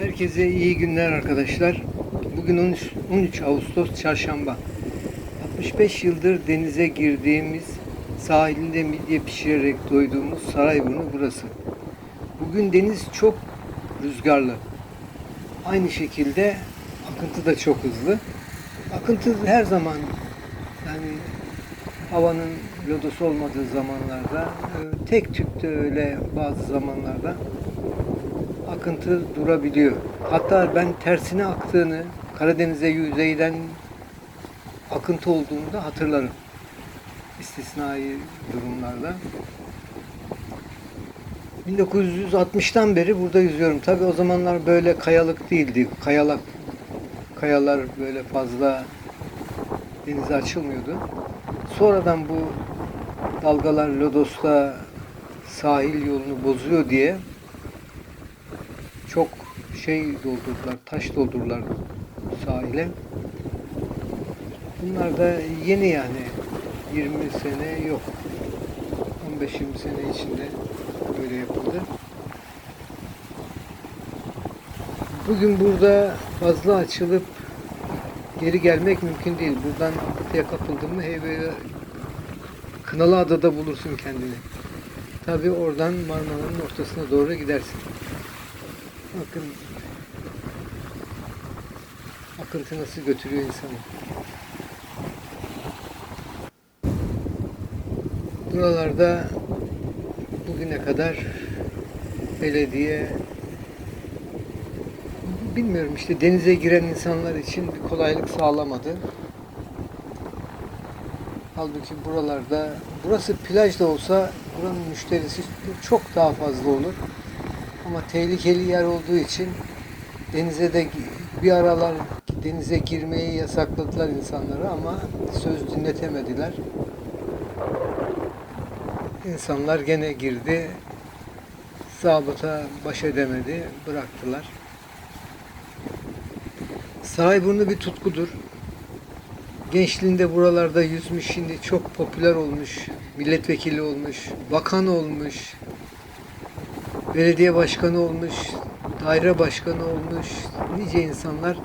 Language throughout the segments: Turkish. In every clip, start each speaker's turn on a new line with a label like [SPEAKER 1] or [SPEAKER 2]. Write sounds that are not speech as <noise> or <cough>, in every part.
[SPEAKER 1] Herkese iyi günler arkadaşlar. Bugün 13, 13 Ağustos Çarşamba. 65 yıldır denize girdiğimiz, sahilinde midye pişirerek doyduğumuz Sarayburnu burası. Bugün deniz çok rüzgarlı. Aynı şekilde akıntı da çok hızlı. Akıntı her zaman yani havanın lodos olmadığı zamanlarda, e, tek tük de öyle bazı zamanlarda akıntı durabiliyor. Hatta ben tersine aktığını, Karadeniz'e yüzeyden akıntı olduğunu da hatırlarım. İstisnai durumlarda. 1960'tan beri burada yüzüyorum. Tabii o zamanlar böyle kayalık değildi. Kayalak kayalar böyle fazla denize açılmıyordu. Sonradan bu dalgalar Lodos'ta sahil yolunu bozuyor diye şey doldurdular, taş doldurdular sahile. Bunlar da yeni yani 20 sene yok. 15-20 sene içinde böyle yapıldı. Bugün burada fazla açılıp geri gelmek mümkün değil. Buradan akıntıya kapıldın mı Heybe Kınalı Adada bulursun kendini. Tabi oradan Marmara'nın ortasına doğru gidersin. Bakın akıntı nasıl götürüyor insanı. Buralarda bugüne kadar belediye bilmiyorum işte denize giren insanlar için bir kolaylık sağlamadı. Halbuki buralarda burası plaj da olsa buranın müşterisi çok daha fazla olur. Ama tehlikeli yer olduğu için denize de bir aralar denize girmeyi yasakladılar insanlara ama söz dinletemediler. İnsanlar gene girdi. Zabıta baş edemedi. Bıraktılar. Sarayburnu bir tutkudur. Gençliğinde buralarda yüzmüş, şimdi çok popüler olmuş, milletvekili olmuş, bakan olmuş, belediye başkanı olmuş, daire başkanı olmuş, nice insanlar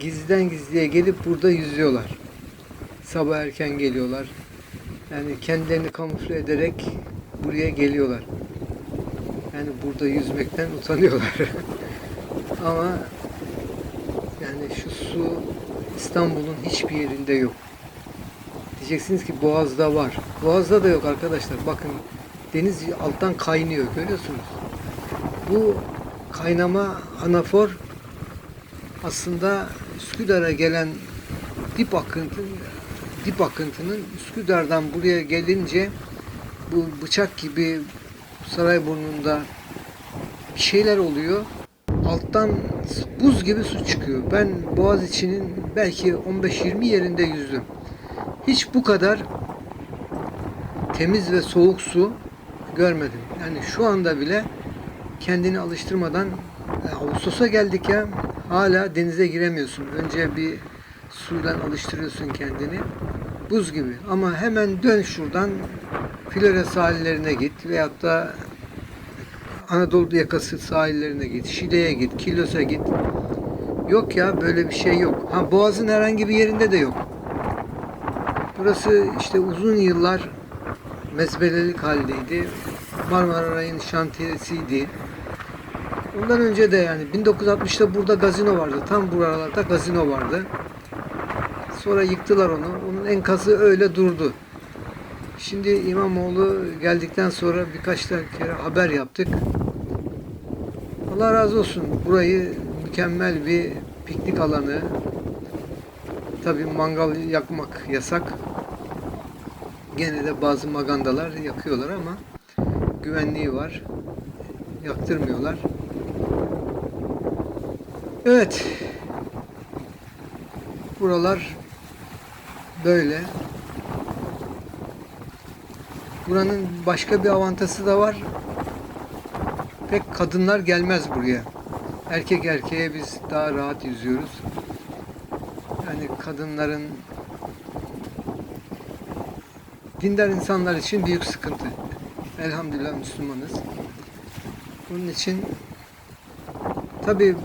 [SPEAKER 1] gizliden gizliye gelip burada yüzüyorlar. Sabah erken geliyorlar. Yani kendilerini kamufle ederek buraya geliyorlar. Yani burada yüzmekten utanıyorlar. <laughs> Ama yani şu su İstanbul'un hiçbir yerinde yok. Diyeceksiniz ki Boğaz'da var. Boğaz'da da yok arkadaşlar. Bakın deniz alttan kaynıyor. Görüyorsunuz. Bu kaynama anafor aslında Üsküdar'a gelen dip akıntı dip akıntının Üsküdar'dan buraya gelince bu bıçak gibi Sarayburnu'nda bir şeyler oluyor. Alttan buz gibi su çıkıyor. Ben Boğaziçi'nin belki 15-20 yerinde yüzdüm. Hiç bu kadar temiz ve soğuk su görmedim. Yani şu anda bile kendini alıştırmadan ya Ağustos'a geldik ya hala denize giremiyorsun. Önce bir sudan alıştırıyorsun kendini. Buz gibi. Ama hemen dön şuradan Flore sahillerine git veyahut da Anadolu yakası sahillerine git. Şile'ye git. Kilos'a git. Yok ya böyle bir şey yok. Ha Boğaz'ın herhangi bir yerinde de yok. Burası işte uzun yıllar mezbelelik haldeydi. Marmara Ray'ın şantiyesiydi. Ondan önce de yani 1960'ta burada gazino vardı. Tam buralarda gazino vardı. Sonra yıktılar onu. Onun enkazı öyle durdu. Şimdi İmamoğlu geldikten sonra birkaç kere haber yaptık. Allah razı olsun. Burayı mükemmel bir piknik alanı. Tabii mangal yakmak yasak. Gene de bazı magandalar yakıyorlar ama güvenliği var. Yaktırmıyorlar. Evet. Buralar böyle. Buranın başka bir avantajı da var. Pek kadınlar gelmez buraya. Erkek erkeğe biz daha rahat yüzüyoruz. Yani kadınların dindar insanlar için büyük sıkıntı. Elhamdülillah Müslümanız. Bunun için tabi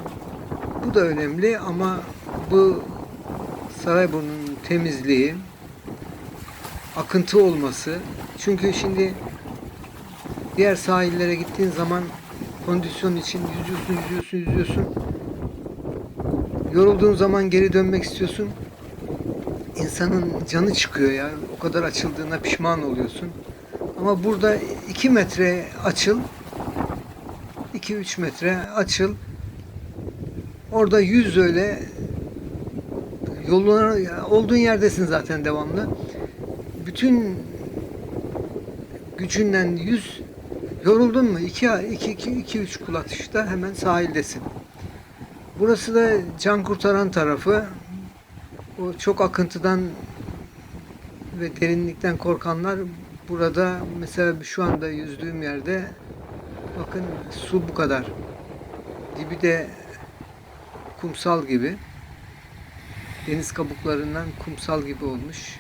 [SPEAKER 1] bu da önemli ama bu Sarayburnu'nun temizliği, akıntı olması. Çünkü şimdi diğer sahillere gittiğin zaman kondisyon için yüzüyorsun, yüzüyorsun, yüzüyorsun. Yorulduğun zaman geri dönmek istiyorsun. İnsanın canı çıkıyor ya. O kadar açıldığına pişman oluyorsun. Ama burada 2 metre açıl. 2-3 metre açıl. Orada yüz öyle yoluna olduğun yerdesin zaten devamlı. Bütün gücünden yüz yoruldun mu? 2 2 2 2 3 kul atışta hemen sahildesin. Burası da can kurtaran tarafı. O çok akıntıdan ve derinlikten korkanlar burada mesela şu anda yüzdüğüm yerde bakın su bu kadar. Dibi de kumsal gibi. Deniz kabuklarından kumsal gibi olmuş.